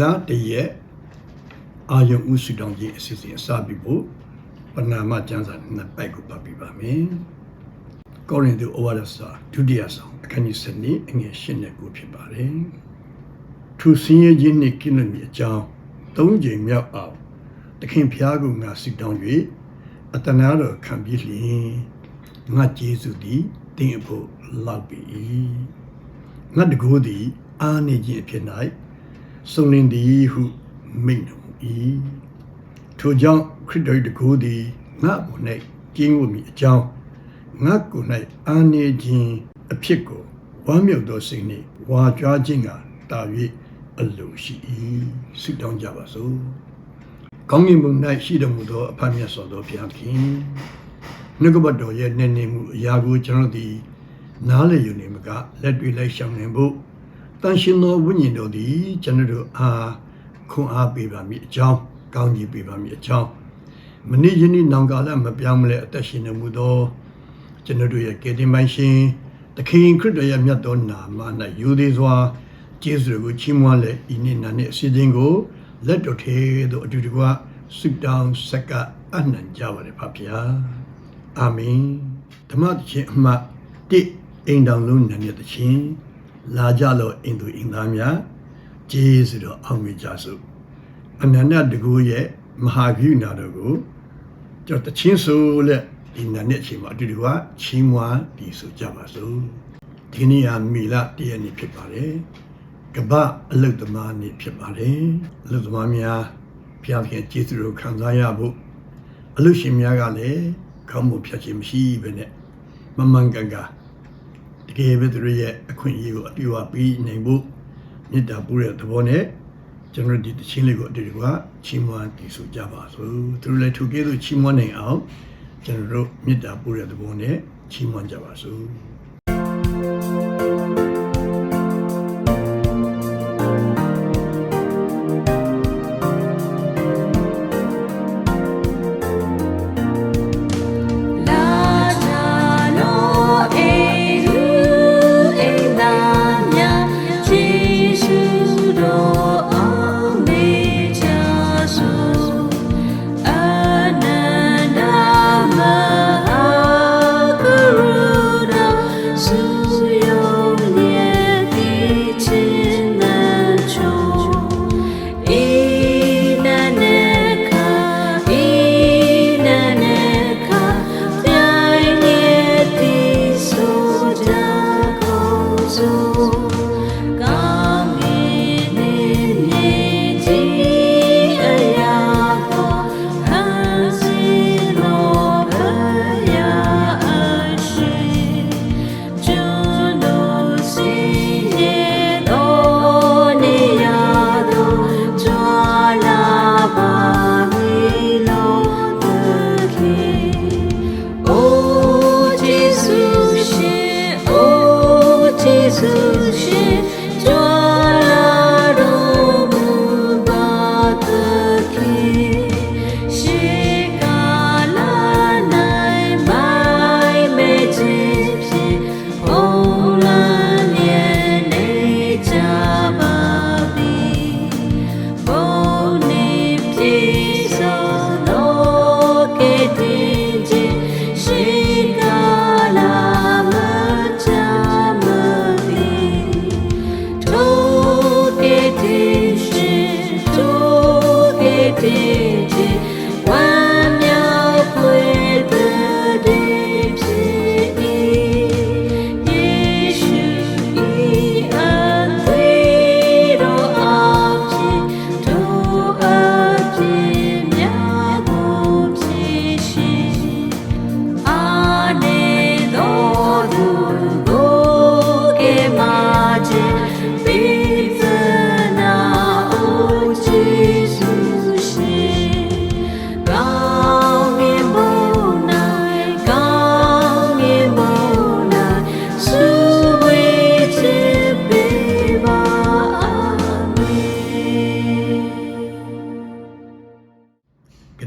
မေလတရက်အာယုံဥစုတောင်းကြီးအစီအစဉ်အစပြုဖို့ပဏာမကျမ်းစာနှစ်ပိုက်ကိုပတ်ပြပါမယ်။ကောရိန္သုဩဝါဒစာဒုတိယဆောင်အခန်းကြီး7အငယ်8နဲ့9ဖြစ်ပါတယ်။သူစင်းရဲခြင်းနှင့်ကိလေသာအကြောင်းသုံးကြိမ်မြောက်အောင်တခင်ဖျားကိုငါဆုတောင်း၍အတနာတော်ခံပြီးလျင်ငါကျေးဇူးသည်တင်းအဖို့လောက်ပြီ။ငါတကိုးသည်အာနေခြင်းအဖြစ်၌ စုံလင်သည်ဟုမိန့်တော်မူ၏ထိုကြောင့်ခရစ်တော်၏တကိုးသည်ငါ့ကို၌ကျင်းဝတ်မိအကြောင်းငါ့ကို၌အာနေခြင်းအဖြစ်ကိုဝမ်းမြောက်သောစိတ်နှင့်ဝါကြွားခြင်းကတာ၍အလိုရှိ၏ဆုတောင်းကြပါစို့ကောင်းကင်ဘုံ၌ရှိတော်မူသောအဖမြတ်စွာသောဘုရားခင်နှုတ်ကပတ်တော်ရဲ့နေနေမှုအရာကိုကျွန်တော်သည်နားလည်ယူနေမှာကလက်တွေ့လိုက်ရှောင်နေဖို့ တန်ရှင်သောဝိညာဉ်တော်သည်ကျွန်တော်တို့အားခွန်အားပေးပါမည်အကြောင်းကောင်းကြီးပေးပါမည်အကြောင်းမနေ့ယနေ့နောင်ကာလမပြောင်းမလဲအသက်ရှင်နေမှုသောကျွန်တော်တို့ရဲ့ကေတင်ပိုင်ရှင်သခင်ခရစ်တော်ရဲ့မြတ်သောနာမ၌ယူသေးစွာကျေးဇူးကိုချီးမွမ်းလက်ဤနေ့နာနေ့အစီအစဉ်ကိုလက်တော်ထဲသို့အတူတကွဆုတောင်းဆက်ကပ်အနှံကြပါれဖပါဗျာအာမင်ဓမ္မသခင်အမှတ်1အိမ်တော်လုံးနာမည်သခင် လာကြလောအိမ်သူအိမ်သားများကျေးဇူးတော်အောင်မြင်ကြစို့အနန္တတကူရဲ့မဟာဂိနာတော်ကိုကျွန်တော်တချင်းဆိုလက်ဒီနာနဲ့အချိန်မှာအတူတူကချီးမွမ်းပြီးဆိုကြပါစို့ဒီနေ့ဟာမီလတည့်ရက်နေ့ဖြစ်ပါတယ်ကပ္ပအလုတ်သမားနေ့ဖြစ်ပါတယ်အလုတ်သမားများဖျားဖျက်ကျေးဇူးတော်ခံစားရဖို့အလုရှင်များကလည်းကောင်းမှုဖြတ်ခြင်းမရှိပဲနဲ့မမှန်ကန်ကန် တကယ်ပဲသူတို့ရဲ့အခွင့်အရေးကိုအပြည့်အဝပေးနိုင်ဖို့မေတ္တာပို့တဲ့သဘောနဲ့ကျွန်တော်ဒီတချင်းလေးကိုအတူတူကချီးမွမ်းတည်ဆိုကြပါစို့သူတို့လည်းထိုကဲ့သို့ချီးမွမ်းနိုင်အောင်ကျွန်တော်တို့မေတ္တာပို့တဲ့သဘောနဲ့ချီးမွမ်းကြပါစို့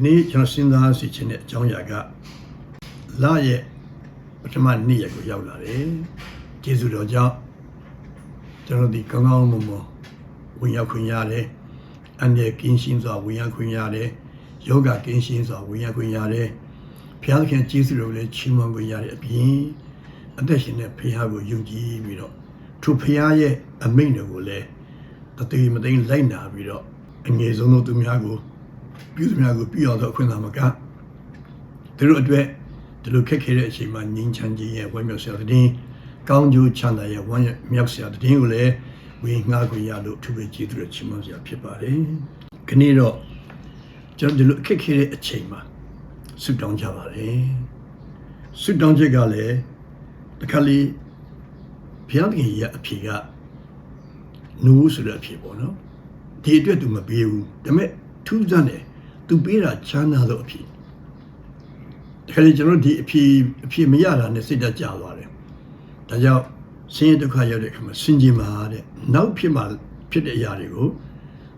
နေ့ကျွန်တော်စဉ်းစားစီခြင်းတဲ့အကြောင်းအရာကလရဲ့ပထမနေ့ရက်ကိုရောက်လာတယ်။ကျေးဇူးတော်ကြောင့်ကျွန်တော်ဒီကောင်းကောင်းမွန်မွန်ဝင်ရောက်ခွင့်ရတယ်။အန္တရာယ်ကင်းရှင်းစွာဝင်ရခွင့်ရတယ်ယောဂကင်းရှင်းစွာဝင်ရခွင့်ရတယ်ဘုရားသခင်ကျေးဇူးတော်ကိုလည်းချီးမွမ်းခွင့်ရတဲ့အပြင်အသက်ရှင်တဲ့ဘုရားကိုယုံကြည်ပြီးတော့ထိုဘုရားရဲ့အမိန့်တော်ကိုလည်းတသေးမသိမ်းလိုက်နာပြီးတော့အငယ်ဆုံးသောသူများကို ပြုသူများကိုပြုအောင်သောအခွင့်အာဏာမကသူတို့အတွက်ဒီလိုခက်ခဲတဲ့အချိန်မှာငြိမ်းချမ်းခြင်းရဲ့ဝမ်းမြောက်စရာတဲ့ကောင်းကျိုးချမ်းသာရဲ့ဝမ်းမြောက်စရာတဲ့ကိုလည်းဝင်ငှားခွင့်ရလို့အထူးပဲကျေးဇူးတော်ချီးမွမ်းစရာဖြစ်ပါတယ်။ခဏတော့ကျွန်တော်ဒီလိုအခက်ခဲတဲ့အချိန်မှာဆုတောင်းကြပါလေ။ဆုတောင်းချက်ကလည်းတစ်ခါလေဘုရားသခင်ရဲ့အဖြေကနိုးဆိုတဲ့အဖြေပေါ့နော်။ဒီအတွက်သူမပေးဘူး။ဒါပေမဲ့ထူးဆန်းတယ်။ तू ပေးတာချမ်းသာသောအဖြေ။ဒါကြလေကျွန်တော်ဒီအဖြေအဖြေမရတာနဲ့စိတ်ဓာတ်ကျသွားတယ်။ဒါကြောင့်ဆင်းရဲဒုက္ခရောက်တဲ့အခါမှာစင်ကြင်ပါတဲ့နောက်ဖြစ်မှာဖြစ်တဲ့အရာတွေကို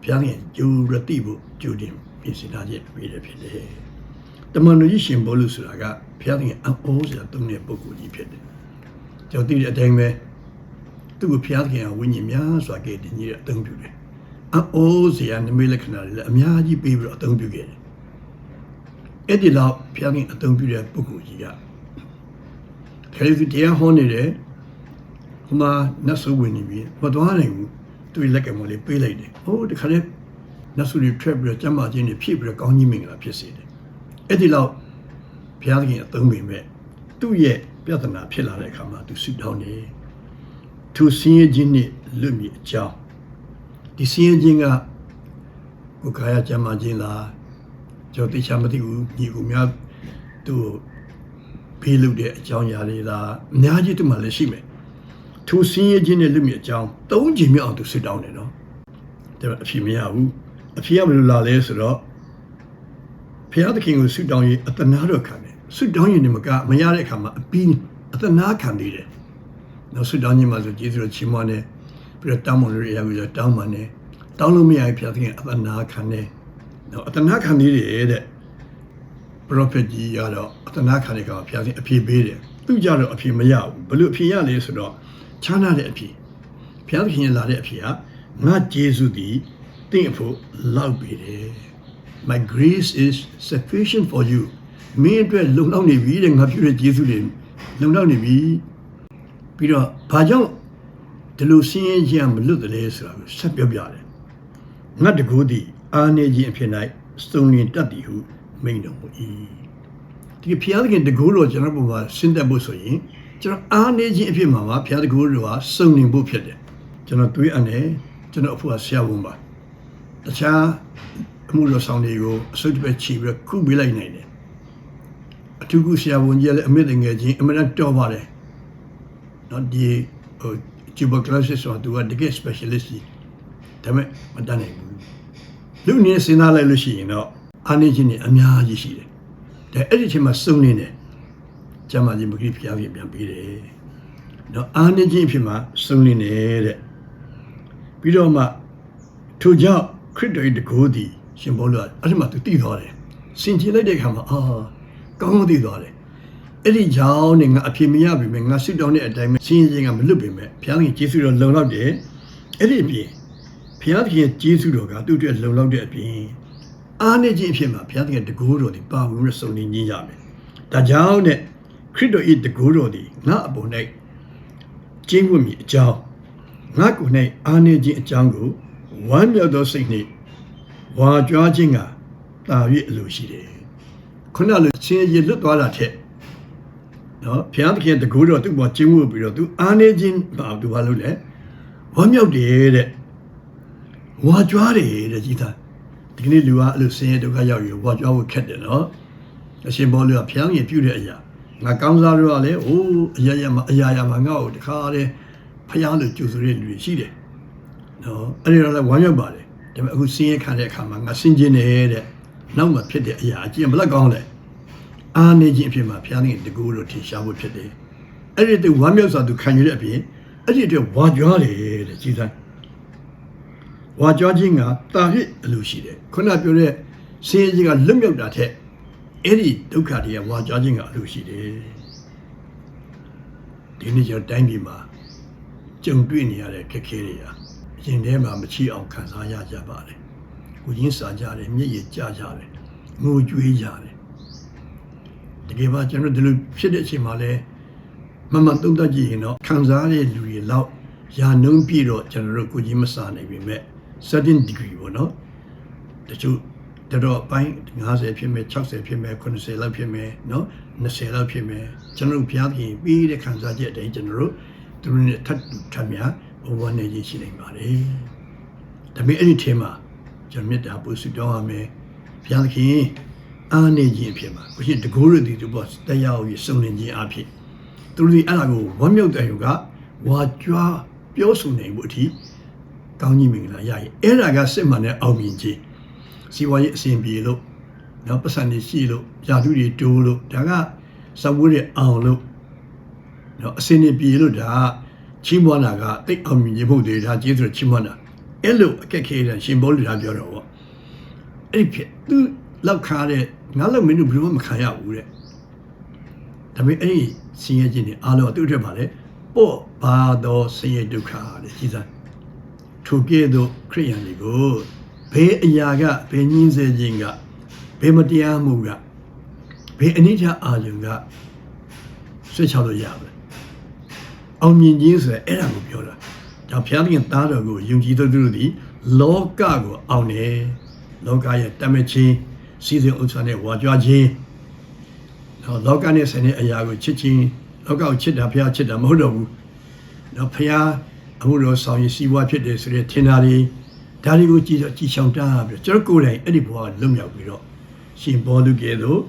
ဘုရားခင်ကြိုးရတိဖို့ကြိုးတင်ပြင်ဆင်ထားခြင်းပေးတယ်ဖြစ်တယ်။တမန်တော်ကြီးရှင်ဘောလို့ဆိုတာကဘုရားခင်အအိုးဆိုတာတုံးတဲ့ပုဂ္ဂိုလ်ကြီးဖြစ်တယ်။ကျွန်တော်သိတဲ့အတိုင်းပဲသူ့ကိုဘုရားခင်ကဝိညာဉ်များစွာကဲ့တင်ကြီးတဲ့အသုံးပြုတယ်။ အအိုးစရာနမိတ်လက္ခဏာတွေလည်းအများကြီးပေးပြီးတော့အသုံးပြုခဲ့တယ်။အဲ့ဒီလောက်ဘုရားခင်အသုံးပြုတဲ့ပုဂ္ဂိုလ်ကြီးကခရစ်သူတရားဟောနေတယ်ဟိုမှာနတ်ဆုဝင်နေပြီမသွားနိုင်ဘူးသူ့လက်ကမလေးပေးလိုက်တယ်ဟိုတခါလေနတ်ဆုတွေထွက်ပြီးတော့ကျမ်းမာခြင်းတွေဖြစ်ပြီးတော့ကောင်းကြီးမင်္ဂလာဖြစ်စေတယ်အဲ့ဒီလောက်ဘုရားသခင်အသုံးပင်မဲ့သူ့ရဲ့ပြဿနာဖြစ်လာတဲ့အခါမှာသူဆုတောင်းတယ်သူစင်းရဲခြင်းနဲ့လွတ်မြေအကြောင်း ဒီစင်းရဲခြင်းကကိုယ်ကာယကျမ်းမာခြင်းလားကျွန်တော်သိချာမသိဘူးညီကူများသူ့ကိုဖေးလုပ်တဲ့အကြောင်းအရာတွေလားအများကြီးသူ့မှာလည်းရှိမယ်သူစင်းရဲခြင်းနဲ့လူမြအကြောင်းသုံးချိန်မြောက်အောင်သူစစ်တောင်းတယ်နော်ဒါပေမဲ့အဖြေမရဘူးအဖြေကဘယ်လိုလာလဲဆိုတော့ဘုရားသခင်ကိုဆုတောင်းရင်အတနာတော့ခံတယ်ဆုတောင်းရင်ဒီမကမရတဲ့အခါမှာအပီးအတနာခံသေးတယ်နော်ဆုတောင်းခြင်းမှာဆိုကျေးဇူးတော်ချီးမွမ်းတယ် ပြီးတော့တောင်းပန်လို့ရရပြီးတော့တောင်းပန်တယ်တောင်းလို့မရရင်ဘုရားသခင်အတနာခံတယ်နော်အတနာခံသေးတယ်တဲ့ prophet ကြီးကတော့အတနာခံတဲ့ကောင်ဘုရားသခင်အဖြေပေးတယ်သူကြတော့အဖြေမရဘူးဘယ်လိုအဖြေရလဲဆိုတော့ချမ်းသာတဲ့အဖြေဘုရားသခင်လာတဲ့အဖြေကငါဂျေစုသည်တင့်အဖို့လောက်ပေးတယ် my grace is sufficient for you မင်းအတွက်လုံလောက်နေပြီတဲ့ငါပြုတဲ့ဂျေစုတွေလုံလောက်နေပြီပြီးတော့ဘာကြောင့် ဒီလိုစင်းရဲခြင်းမလွတ်တယ်လဲဆိုတာကိုဆက်ပြောပြတယ်ငါတကူသည်အာနေခြင်းအဖြစ်၌စုံလင်တတ်သည်ဟုမိန့်တော်မူ၏ဒီဖျားသခင်တကူတော်ကျွန်တော်ဘုရားဆင်းသက်ဖို့ဆိုရင်ကျွန်တော်အားနေခြင်းအဖြစ်မှာပါဖျားတကူတော်ဟာစုံလင်ဖို့ဖြစ်တယ်ကျွန်တော်တွေးအနေကျွန်တော်အဖို့ဆရာဝန်ပါတခြားအမှုတော်ဆောင်တွေကိုအစုပ်တစ်ပဲချီပြီးခုပေးလိုက်နိုင်တယ်အထူးကူဆရာဝန်ကြီးလည်းအမြင့်ငယ်ချင်းအမှန်တော့ပါတယ်နော်ဒီဟို tuberculosis ဆိုတာသူကတကယ် specialist ကြီးဒါပေမဲ့မတတ်နိုင်ဘူးလူနည်းစဉ်းစားလိုက်လို့ရှိရင်တော့အားနေခြင်းတွေအများကြီးရှိတယ်ဒါအဲ့ဒီအချိန်မှာစုံနေတယ်ကျမ်းမာခြင်းမဂရိဖျားပြန်ပြန်ပေးတယ်နော်အားနေခြင်းအဖြစ်မှာစုံနေတယ်တဲ့ပြီးတော့မှထို့ကြောင့်ခရစ်တော်၏တကူသည်ရှင်ဘောလို့အဲ့ဒီမှာသူတည်သွားတယ်စင်ကြင်လိုက်တဲ့အခါမှာအာကောင်းကောင်းတည်သွားတယ် အဲ့ဒီကြောင့်နဲ့ငါအဖြစ်မရပြီမဲ့ငါဆွတောင်းတဲ့အတိုင်းပဲစင်ကြင်ကမလွတ်ပြီမဲ့ဘုရားခင်ကျေးဇူးတော်လုံလောက်တယ်အဲ့ဒီအပြင်ဘုရားသခင်ကျေးဇူးတော်ကသူ့အတွက်လုံလောက်တဲ့အပြင်အားနေခြင်းအဖြစ်မှာဘုရားသခင်တကူတော်ဒီပါဝင်ရစုံနေခြင်းရမယ်ဒါကြောင့်နဲ့ခရစ်တော်၏တကူတော်ဒီငါအပေါ်၌ကျင့်ဝတ်မည်အကြောင်းငါကိုယ်၌အားနေခြင်းအကြောင်းကိုဝမ်းမြောက်သောစိတ်နှင့်ဝါကြွားခြင်းကတာ၍အလိုရှိတယ်ခုနလိုချင်းရလွတ်သွားတာထက် နော်ဘုရားသခင်တကူတော်သူ့ပေါ်ကျင့်ဝတ်ပြီးတော့သူအားနေခြင်းပါသူဘာလို့လဲဝမ်းမြောက်တယ်တဲ့ဝါကြွားတယ်တဲ့ကြီးသားဒီကနေ့လူကအဲ့လိုဆင်းရဲဒုက္ခရောက်ရဝါကြွားဖို့ခက်တယ်နော်အရှင်ဘောလူကဘုရားရှင်ပြုတဲ့အရာငါကောင်းစားတော့ကလည်းအိုးအရာရာမှာအရာရာမှာငါ့ကိုတခါတည်းဖျားလို့ကြိုဆိုတဲ့လူတွေရှိတယ်နော်အဲ့ဒီတော့လည်းဝမ်းမြောက်ပါတယ်ဒါပေမဲ့အခုဆင်းရဲခံတဲ့အခါမှာငါဆင်းကျင်နေတဲ့နောက်မှဖြစ်တဲ့အရာအကျင့်ဘလက်ကောင်းလဲ အားနေခြင်းအဖြစ်မှာဘုရားရှင်တကူလို့ထင်ရှားဖို့ဖြစ်တယ်အဲ့ဒီသူဝမ်းမြောက်စွာသူခံရတဲ့အပြင်အဲ့ဒီအတွက်ဝါကြွားတယ်တဲ့ကြီးသားဝါကြွားခြင်းကတာဟစ်အလိုရှိတယ်ခုနပြောတဲ့ဆင်းရဲခြင်းကလွတ်မြောက်တာထက်အဲ့ဒီဒုက္ခတွေကဝါကြွားခြင်းကအလိုရှိတယ်ဒီနေ့ကျွန်တော်တိုင်းပြည်မှာကြုံတွေ့နေရတဲ့ခက်ခဲတွေဟာရင်ထဲမှာမချီအောင်ခံစားရကြပါတယ်ကိုရင်းစာကြတယ်မျက်ရည်ကျကြတယ်ငိုကြွေးကြတယ် တကယ်ပါကျွန်တော်ဒီလိုဖြစ်တဲ့အချိန်မှာလဲမမသုံးသပ်ကြည့်ရင်တော့ခံစားရတဲ့လူတွေလောက်ယာနှုံးပြည့်တော့ကျွန်တော်တို့ကိုကြီးမစာနိုင်ပြီမဲ့ certain degree ပေါ့နော်တချို့တော်တော်အပိုင်း50ဖြစ်မယ်60ဖြစ်မယ်90လောက်ဖြစ်မယ်နော်20လောက်ဖြစ်မယ်ကျွန်တော်တို့ဘုရားသခင်ပြီးတဲ့ခံစားချက်အတိုင်းကျွန်တော်တို့သူတို့နဲ့ထပ်တူထပ်များဘဝနေခြင်းရှိနိုင်ပါတယ်ဒါပေမဲ့အဲ့ဒီထဲမှာကျွန်တော်မေတ္တာပို့ဆုတောင်းရမယ်ဘုရားသခင် အားနေခြင်းအဖြစ်မှာကိုရှင်တကိုးရည်ဒီဘောတရားကိုစုံလင်ခြင်းအဖြစ်သူတို့ဒီအဲ့ဒါကိုဝမ်းမြောက်တဲ့ယူကဝါကြွားပြောဆိုနိုင်မှုအထိကောင်းကြီးမင်္ဂလာရရင်အဲ့ဒါကစစ်မှန်တဲ့အောင်မြင်ခြင်းစီဝါရေးအစဉ်ပြေလို့နော်ပတ်စံနေရှိလို့ယာတုတွေတိုးလို့ဒါကစဝိုးတွေအောင်လို့နော်အစဉ်နေပြေလို့ဒါကချီးမွမ်းတာကတိတ်အောင်မြင်ခြင်းဖို့တွေဒါကျေးဇူးချီးမွမ်းတာအဲ့လိုအခက်ခဲတဲ့ရှင်ဘောလူဒါပြောတော့ဗောအဲ့ဒီဖြစ်သူလောက်ခါတဲ့ ငါလောက်မင်းတို့ဘယ်လိုမှမခံရဘူးတဲ့ဒါပေမဲ့အဲ့ဒီဆင်းရဲခြင်းတွေအားလုံးသူ့အတွက်ပါလေပေါ့ဘာတော့ဆင်းရဲဒုက္ခတဲ့ကြီးစားထိုကဲ့သို့ခရိယန်တွေကိုဘယ်အရာကဘယ်ညင်းစေခြင်းကဘယ်မတရားမှုကဘယ်အနိစ္စအာရုံကဆွတ်ချလို့ရပါလဲအောင်မြင်ခြင်းဆိုရယ်အဲ့ဒါကိုပြောတာဒါဘုရားသခင်သားတော်ကိုယုံကြည်သူတို့သည်လောကကိုအောင်တယ်လောကရဲ့တမချင် စီစဉ်ဥစ္စာနဲ့ဝါကြွားခြင်းနော်လောကနဲ့ဆိုင်တဲ့အရာကိုချစ်ခြင်းလောကကိုချစ်တာဘုရားချစ်တာမဟုတ်တော့ဘူးနော်ဘုရားအမှုတော်ဆောင်ရင်စီးပွားဖြစ်တယ်ဆိုတဲ့ထင်တာတွေဒါတွေကိုကြည်တော့ကြည်ချောင်တာပြီးတော့ကျွန်တော်ကိုယ်တိုင်အဲ့ဒီဘဝကလွတ်မြောက်ပြီးတော့ရှင်ဘောလူကဲသို့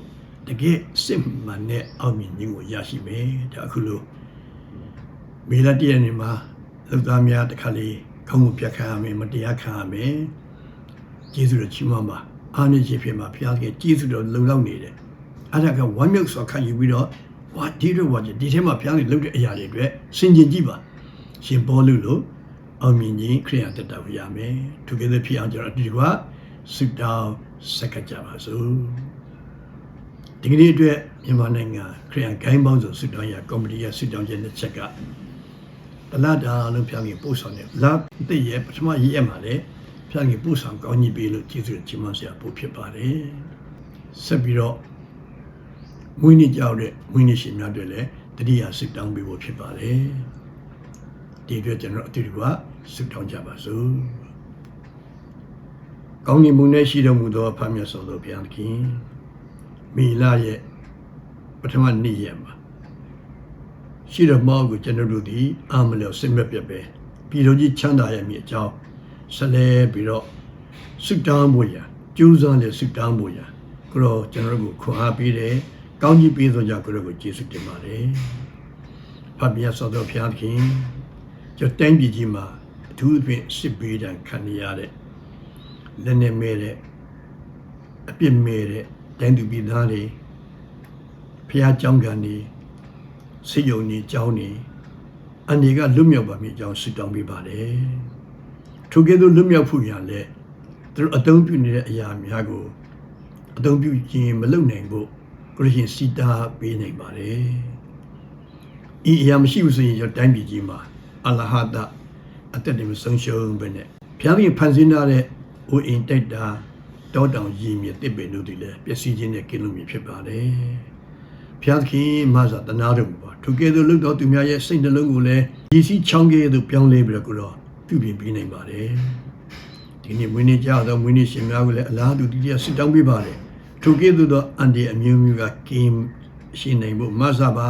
တကယ်စစ်မှန်တဲ့အောင်မြင်ခြင်းကိုရရှိမယ်ဒါအခုလို့မေလတည့်ရနေမှာလူသားများတစ်ခါလေးခေါင်းကိုပြတ်ခံရမယ်မတရားခံရမယ်ကျေးဇူးတော်ချီးမွမ်းပါ အားနည်းခြင်းဖြစ်မှာဘုရားကကျေးဇူးတော်လုံလောက်နေတယ်အဲ့ဒါကဝမ်းမြောက်စွာခံယူပြီးတော့ဝါဒီတော့ဝါဒီထဲမှာဘုရားကလုပ်တဲ့အရာတွေအတွက်စင်ကြင်ကြည့်ပါရှင်ဘောလူလို့အောင်မြင်ခြင်းခရိယန်တက်တော်ရမယ်သူကလည်းဖြစ်အောင်ကျွန်တော်ဒီကွာဆုတောင်းဆက်ကကြပါစို့ဒီကနေ့အတွက်မြန်မာနိုင်ငံခရိယန်ဂိုင်းပေါင်းစုံဆုတောင်းရကော်မတီရဲ့ဆုတောင်းခြင်းတစ်ချက်ကတလားတာလုံးဖျားကြီးပို့ဆောင်တယ်လာတဲ့ရဲ့ပထမရေးရမှာလေ ဖျားကြီးပို့ဆောင်ကောင်းကြီးပေးလို့ကျေးဇူးတင်ချီးမွမ်းစရာပို့ဖြစ်ပါတယ်ဆက်ပြီးတော့မွေးနေ့ကြောက်တဲ့မွေးနေ့ရှင်များတွေလည်းတတိယဆုတောင်းပေးဖို့ဖြစ်ပါတယ်ဒီအတွက်ကျွန်တော်အတူတူကဆုတောင်းကြပါစို့ကောင်းကင်ဘုံနဲ့ရှိတော်မူသောဖခင်မြတ်စွာသောဘုရားသခင်မိလာရဲ့ပထမနေ့ရက်မှာရှိတော်မောကိုကျွန်တော်တို့ဒီအာမလျော်စစ်မဲ့ပြက်ပဲပြည်တော်ကြီးချမ်းသာရဲ့မြေအကြောင်း ဆက်လဲပြီးတော့စွတ်တောင်းဖို့ရကျူးစားလဲစွတ်တောင်းဖို့ရကိုတော့ကျွန်တော်တို့ကိုခွန်အားပေးတယ်ကောင်းကြီးပေးသောကြောင့်ကိုတော့ကိုကျေးဇူးတင်ပါတယ်ဖတ်ပြဆောတော်ဖျားခင်ကျွန်တော်တိုင်းပြည်ကြီးမှာအထူးသဖြင့်စစ်ဘေးဒဏ်ခံရတဲ့လက်နေမဲ့တဲ့အပြစ်မဲ့တဲ့တိုင်းသူပြည်သားတွေဖျားကြောင်းကန်နေစိတ်ယုံနေကြောင်းနေအနေကလွတ်မြောက်ပါမည်အကြောင်းဆုတောင်းပေးပါတယ် ထိုကဲ့သို့လွတ်မြောက်ဖို့ရလဲသူတို့အသုံးပြုနေတဲ့အရာများကိုအသုံးပြုခြင်းမလုပ်နိုင်ဖို့ကိုရရှင်စီတာပေးနိုင်ပါတယ်ဤအရာမရှိဘူးဆိုရင်ရတိုင်းပြည်ကြီးမှာအလဟဒအသက်တွေမဆုံးရှုံးပဲနဲ့ဘုရားရှင်ဖန်ဆင်းထားတဲ့အိုအိမ်တိုက်တာတောတောင်ရည်မြစ်တစ်ပင်တို့တွေလည်းပျက်စီးခြင်းနဲ့ကင်းလို့မြဖြစ်ပါတယ်ဘုရားသခင်မဆာတနာတော်မူပါထိုကဲ့သို့လွတ်တော်သူများရဲ့စိတ်နှလုံးကိုလည်းရည်စည်းချောင်းကဲ့သို့ပြောင်းလဲပြီးတော့ကိုတော့ ပြုပြင်ပေးနိုင်ပါတယ်ဒီနေ့မွေးနေ့ကြောက်တော့မွေးနေ့ရှင်များကိုလည်းအလားတူဒီတရားဆုတောင်းပေးပါတယ်ထိုကဲ့သို့သောအန်ဒီအမျိုးမျိုးကကင်းရှိနိုင်ဖို့မဆာပါ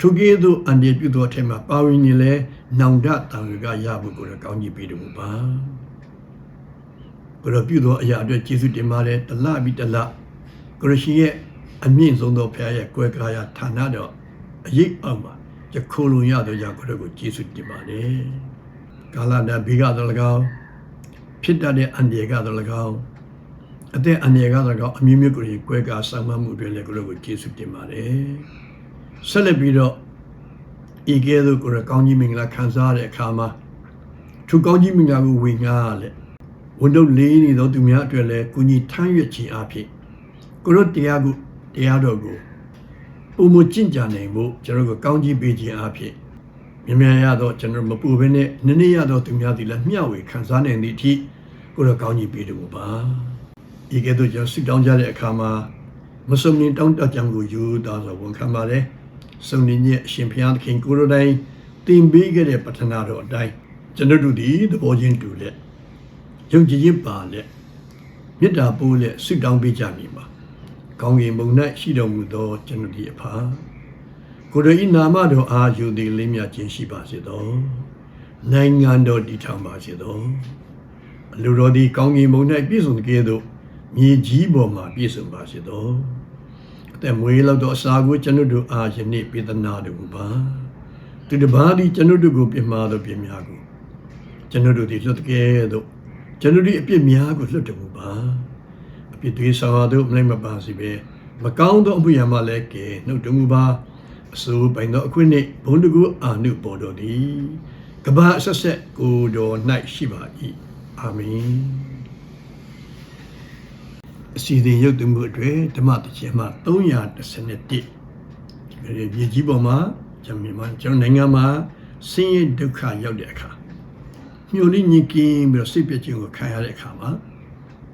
ထိုကဲ့သို့အန်ဒီပြုသောအထက်မှာပါဝင်နေလဲနောင်တတန်ကရဖို့ကိုလည်းကောင်းကြီးပေးတော်မူပါကိုတော့ပြုသောအရာအတွက်ကျေးဇူးတင်ပါတယ်တလပြီးတလကိုရရှိရဲ့အမြင့်ဆုံးသောဖခင်ရဲ့ကွယ်ကာယဌာနတော်အရေးအောင်ပါယခုလုံရသောကြောင့်ကိုတော့ကိုကျေးဇူးတင်ပါတယ် ကာလနာဘေးကတော့၎င်းဖြစ်တတ်တဲ့အန္တရာယ်ကတော့၎င်းအသက်အန္တရာယ်ကတော့၎င်းအမျိုးမျိုးကိုယ်ကွယ်ကာဆောင်မမှုတွေလည်းကိုတော့ကိုကျေးဇူးတင်ပါတယ်ဆက်လက်ပြီးတော့ဤကဲ့သို့ကိုယ်ကောင်းကြီးမင်္ဂလာခံစားရတဲ့အခါမှာသူကောင်းကြီးမင်္ဂလာကိုဝင်ငါရလေဝန်တော့လေးနေသောသူများအတွက်လည်းကုညီထမ်းရွက်ခြင်းအဖြစ်ကိုတို့တရားကိုတရားတော်ကိုပုံမကျင့်ကြနိုင်ဖို့ကျွန်တော်တို့ကောင်းကြီးပေးခြင်းအဖြစ် မြင်မြန်ရတော့ကျွန်တော်မပူဘဲနဲ့နည်းနည်းရတော့သူများသည်လည်းမျှဝေခံစားနိုင်သည့်အထိကိုတော့ကောင်းကြီးပေးတယ်ဘောပါဒီကဲ့သို့ကျွန်တော်ဆုတောင်းကြတဲ့အခါမှာမစုံရင်တောင်းတကြံကိုယူသားစွာဝန်ခံပါတယ်စုံနေညအရှင်ဘုရားသခင်ကိုရိုတိုင်းတင်ပေးခဲ့တဲ့ပထနာတော်အတိုင်းကျွန်တော်တို့ဒီသဘောချင်းတူလက်ယုံကြည်ခြင်းပါလက်မေတ္တာပိုးလက်ဆုတောင်းပေးကြမည်ပါကောင်းကင်ဘုံ၌ရှိတော်မူသောကျွန်တော်ဒီအဖာ ကိုယ်တော်ဤနာမတော်အားယူသည်လေးမြတ်ခြင်းရှိပါစေသောနိုင်ငံတော်တည်ထောင်ပါစေသောအလိုတော်သည်ကောင်းကင်ဘုံ၌ပြည့်စုံတဲ့ကဲ့သို့မြေကြီးပေါ်မှာပြည့်စုံပါစေသောအသက်မွေးလောက်သောအစာကိုကျွန်တော်တို့အားယနေ့ပေးသနာတော်မူပါသူတစ်ပါးသည်ကျွန်တော်တို့ကိုပြမှာသောပြစ်များကိုကျွန်တော်တို့သည်လွတ်တဲ့ကဲ့သို့ကျွန်တော်တို့အပြစ်များကိုလွတ်တော်မူပါအပြစ်တွေဆောင်ရသောမလိုက်မပါစီပဲမကောင်းသောအမှုရာမှလည်းကဲနှုတ်တော်မူပါ အစိုးပိုင်သောအခွင့်နှင့်ဘုန်းတကူအာနုပေါ်တော်သည်ကဘာအဆက်ဆက်ကိုတော်၌ရှိပါ၏အာမင်အစီအစဉ်ရုပ်သမှုအတွေ့ဓမ္မတခြင်းမှာ311ဒီမြေကြီးပေါ်မှာကျွန်တော်မြန်မာကျွန်တော်နိုင်ငံမှာဆင်းရဲဒုက္ခရောက်တဲ့အခါညှို့လိညင်ကင်းပြီးတော့စိတ်ပြည့်ခြင်းကိုခံရတဲ့အခါမှာ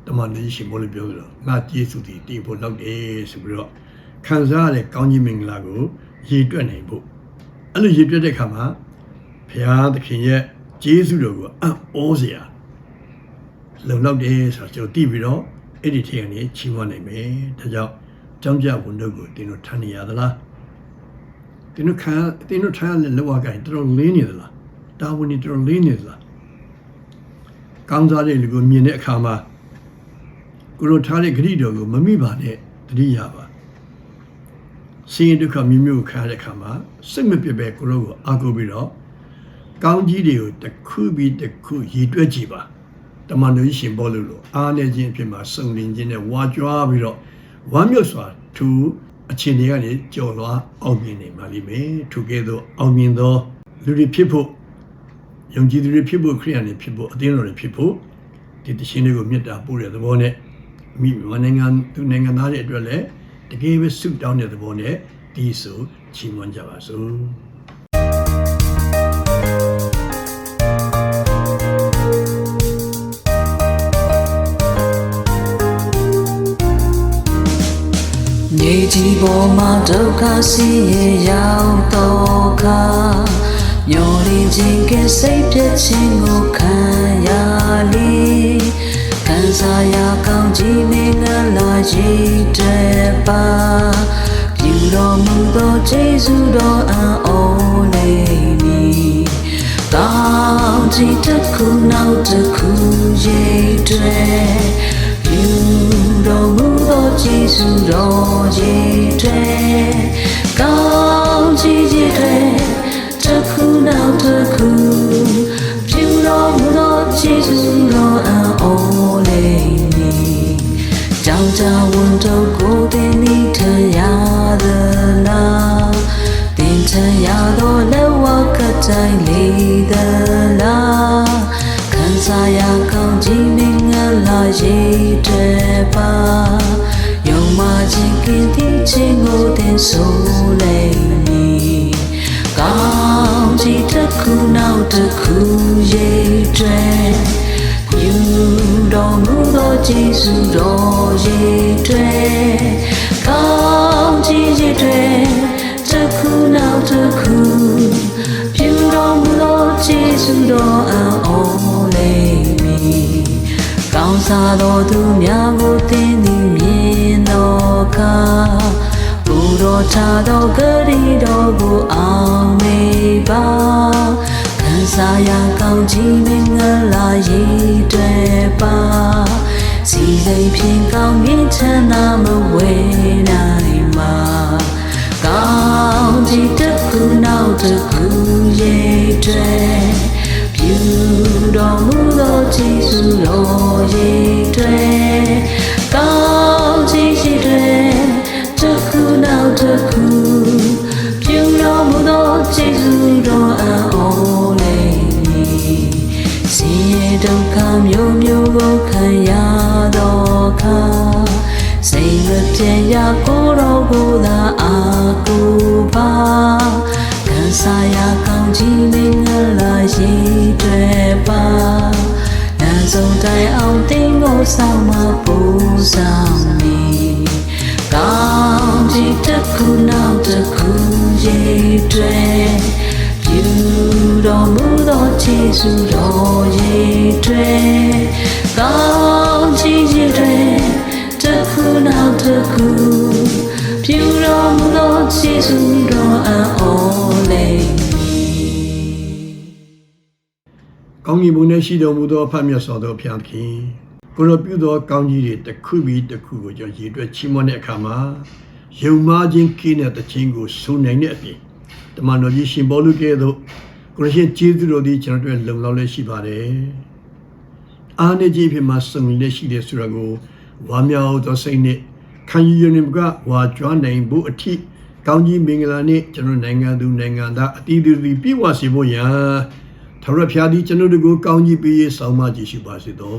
တမန်တော်ရှင်ဘောလို့ပြောလို့ငါကျေးဇူးတည်တည်ဖို့လောက်တယ်ဆိုပြီးတော့ခံစားရတဲ့ကောင်းကြီးမင်္ဂလာကို ရည်တွက်နိုင်ဖို့အဲ့လိုရည်တွက်တဲ့အခါမှာဘုရားသခင်ရဲ့ကျေးဇူးတော်ကိုအံ့ဩစရာလုံလောက်တယ်ဆိုတော့ကျွန်တော်တည်ပြီးတော့အဲ့ဒီထက်ကနေချီးမွမ်းနိုင်မယ်ဒါကြောင့်ကြောင်းကြဝန်တို့ကိုတင်တို့ထမ်းနေရသလားတင်တို့ခံတင်တို့ထားရတဲ့လောကကိုတော်တော်လေးနေသလားတာဝန်နေတော်တော်လေးနေသလားကောင်းစားတဲ့လူကိုမြင်တဲ့အခါမှာကိုလိုထားတဲ့ဂရိတော်ကိုမမိပါနဲ့တတိယပါ ဆင်းရဲဒုက္ခမျိုးမျိုးခံရတဲ့အခါမှာစိတ်မပြတ်ပဲကိုလိုကိုအာကိုပြီးတော့ကောင်းကြီးတွေကိုတစ်ခုပြီးတစ်ခုရည်တွက်ကြည့်ပါတမန်တော်ကြီးရှင်ပေါ်လို့လို့အားနေခြင်းအဖြစ်မှာစုံလင်ခြင်းနဲ့ဝါကြွားပြီးတော့ဝမ်းမြောက်စွာသူအခြေအနေကနေကြော်လွားအောင်မြင်နေပါလိမ့်မယ်ထိုကဲ့သို့အောင်မြင်သောလူတွေဖြစ်ဖို့ယုံကြည်သူတွေဖြစ်ဖို့ခရိယန်တွေဖြစ်ဖို့အသင်းတော်တွေဖြစ်ဖို့ဒီတခြင်းတွေကိုမြတ်တာပို့တဲ့သဘောနဲ့မိမနိုင်ငံသူနိုင်ငံသားတွေအတွက်လည်းတ ကယ်ပဲဆုတောင်းတဲ့သဘောနဲ့ဒီဆိုချီးမွမ်းကြပါစို့မြေကြီးပေါ်မှာဒုက္ခဆင်းရဲရောက်တော့ခါမျောလင်းခြင်းကစိတ်ပြည့်ခြင်းကိုခံရလေခံ စားရကောင်းကြီးမင်္ဂလာကြီးတဲ့ပါပြုတော်မူသောကျေးဇူးတော်အံ့ဩလေးမည်ကောင်းကြီးတစ်ခုနောက်တစ်ခုရိတ်တွေပြုတော်မူသောကျေးဇူးတော်ကြီးတွေကောင်းကြီးကြီးတွေတစ်ခုနောက်တစ်ခုပြုတော်မူသောကျေးဇူးတော်အံ့ဩလေးမည် ကြောင်ကြဝန်တော့ကိုတင်ဤထရသလားတင်ထရသောလက်ဝါကတိုင်းလေးသလားခံစားရကောင်းကြီးမင်္ဂလာရေးတဲ့ပါယုံမှခြင်းကင်းသည့်ခြင်းကိုတင်ဆိုလိုက် ကျေးဇူးတော်ရေးတဲ့ကောင်းကြီးရေးတဲ့တစ်ခုနောက်တစ်ခုပြုတော်မူသောကျေးဇူးတော်အံ့ဩလေးမည်ကောင်းစားသောသူများကိုသင်သည်မြင်တော်အခါဘုရောချသောဂရီတော်ကိုအောင်မေပါခံစားရကောင်းကြီးမင်္ဂလာရည်တွေပါ စီစိမ်ဖြင့်ကောင်းမြင့်ချမ်းသာမဝေနိုင်မှာကောင်းကြီးတစ်ခုနောက်တစ်ခုရဲ့တွေပြုတော်မူသောကျေးဇူးတော်ရဲ့တွေ ဆောင်မပို့ဆောင်နေကောင်းချီးတစ်ခုနောက်တစ်ခုရေးတွင်ပြုတော်မူသောခြေဆုတော်ရေးတွင်ကောင်းချီးရေးတွင်တစ်ခုနောက်တစ်ခုပြုတော်မူသောခြေဆုတော်အံ့ဩလိမ့်မည်ကောင်းကြီးဘုံနဲ့ရှိတော်မူသောအဖတ်မြတ်စွာသောဘုရားသခင် ကိုရောပြုသောကောင်းကြီးတွေတစ်ခုပြီးတစ်ခုကိုကျွန်တော်ရည်တွက်ချီးမွမ်းတဲ့အခါမှာယုံမာခြင်းကင်းတဲ့တခြင်းကိုဆိုနိုင်တဲ့အပြင်တမန်တော်ကြီးရှင်ဘောလူကဲ့သို့ကိုရရှင်ကျေးဇူးတော်သည်ကျွန်တော်တို့လုံလောက်လက်ရှိပါတယ်အားနေခြင်းဖြစ်မှာစုံလက်ရှိတဲ့ဆိုရကိုဝါမြောက်သောစိတ်နဲ့ခံယူရနေကဝါကြွားနိုင်ဖို့အထိကောင်းကြီးမင်္ဂလာနဲ့ကျွန်တော်နိုင်ငံသူနိုင်ငံသားအတီးသူတွေပြည့်ဝစေဖို့ရန်ထာဝရဘုရားသည်ကျွန်တော်တို့ကိုကောင်းကြီးပေးရေးဆောင်မကြည့်ရှိပါစေသော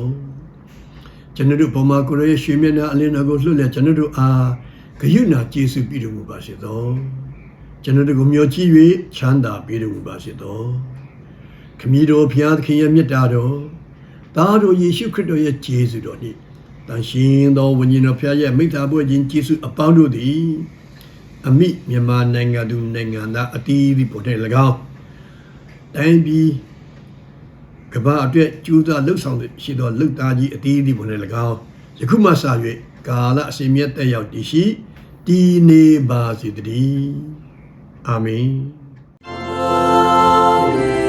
ကျွန်တော်တို့ဘုံမှာကိုရရဲ့ရွှေမျက်နှာအလင်းတော်ကိုလွှတ်လဲကျွန်တော်တို့အားဂရုဏာကျေးဇူးပြုတော်မူပါစေသောကျွန်တော်တို့ကိုမျှော်ကြည့်၍ချမ်းသာပေးတော်မူပါစေသောခမည်းတော်ဘုရားသခင်ရဲ့မြတ်တာတော်သားတော်ယေရှုခရစ်တော်ရဲ့ကျေးဇူးတော်နှင့်တန်ရှင်သောဝိညာဉ်တော်ဘုရားရဲ့မိစ္ဆာဘွဲ့ခြင်းကျေးဇူးအပေါင်းတို့သည်အမိမြန်မာနိုင်ငံသူနိုင်ငံသားအတီးဒီပေါ်တဲ့၎င်းတိုင်းပြည် ကမ္ဘာအတွက်ကျူးစာလှုပ်ဆောင်ရှိသောလှုပ်သားကြီးအသေးသေးပုံနဲ့၎င်းယခုမှစ၍ကာလအစဉ်မြတ်တက်ရောက်တည်ရှိတည်နေပါစေတည်းအာမင် Amen.